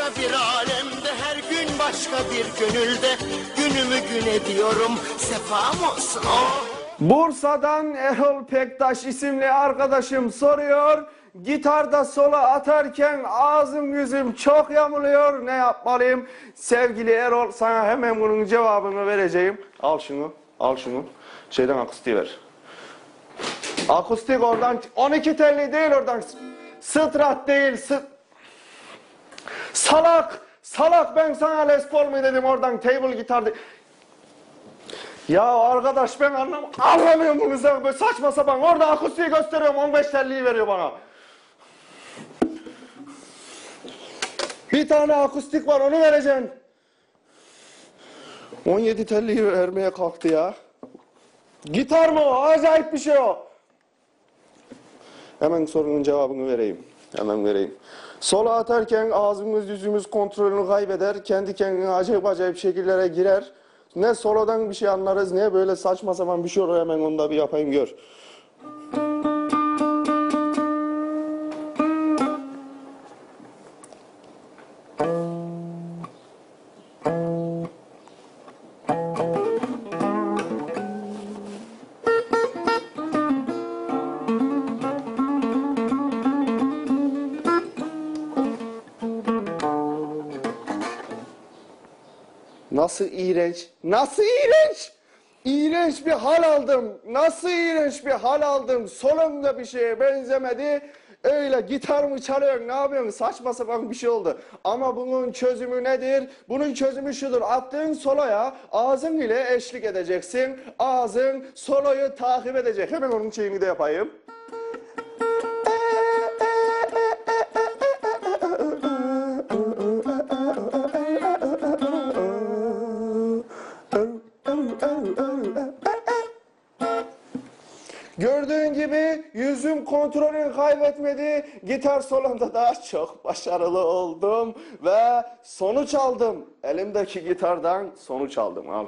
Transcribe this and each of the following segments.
başka bir alemde her gün başka bir gönülde günümü gün ediyorum sefam olsun oh. Bursa'dan Erol Pektaş isimli arkadaşım soruyor. Gitarda sola atarken ağzım yüzüm çok yamuluyor. Ne yapmalıyım? Sevgili Erol sana hemen bunun cevabını vereceğim. Al şunu, al şunu. Şeyden akustiği ver. Akustik oradan 12 telli değil oradan. Strat değil. St salak, salak ben sana Les Paul mu dedim oradan table gitar de- ya arkadaş ben anlam anlamıyorum bunu sen böyle saçma sapan. Orada akustiği gösteriyorum 15 telliyi veriyor bana. Bir tane akustik var onu vereceksin. 17 telliyi vermeye kalktı ya. Gitar mı o? Acayip bir şey o. Hemen sorunun cevabını vereyim. Hemen vereyim. Sola atarken ağzımız yüzümüz kontrolünü kaybeder. Kendi kendine acayip acayip şekillere girer. Ne solodan bir şey anlarız ne böyle saçma sapan bir şey olur. Hemen onu da bir yapayım gör. Nasıl iğrenç? Nasıl iğrenç? İğrenç bir hal aldım. Nasıl iğrenç bir hal aldım? Solumda bir şeye benzemedi. Öyle gitar mı çalıyorsun ne yapıyorsun saçma sapan bir şey oldu. Ama bunun çözümü nedir? Bunun çözümü şudur. Attığın soloya ağzın ile eşlik edeceksin. Ağzın soloyu takip edecek. Hemen onun şeyini de yapayım. Gördüğün gibi yüzüm kontrolünü kaybetmedi. Gitar solunda da çok başarılı oldum ve sonuç aldım. Elimdeki gitardan sonuç aldım. Al.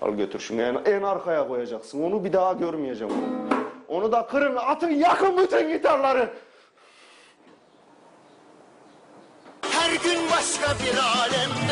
Al götür şunu en, en arkaya koyacaksın. Onu bir daha görmeyeceğim. Onu, onu da kırın, atın, yakın bütün gitarları. Her gün başka bir alemde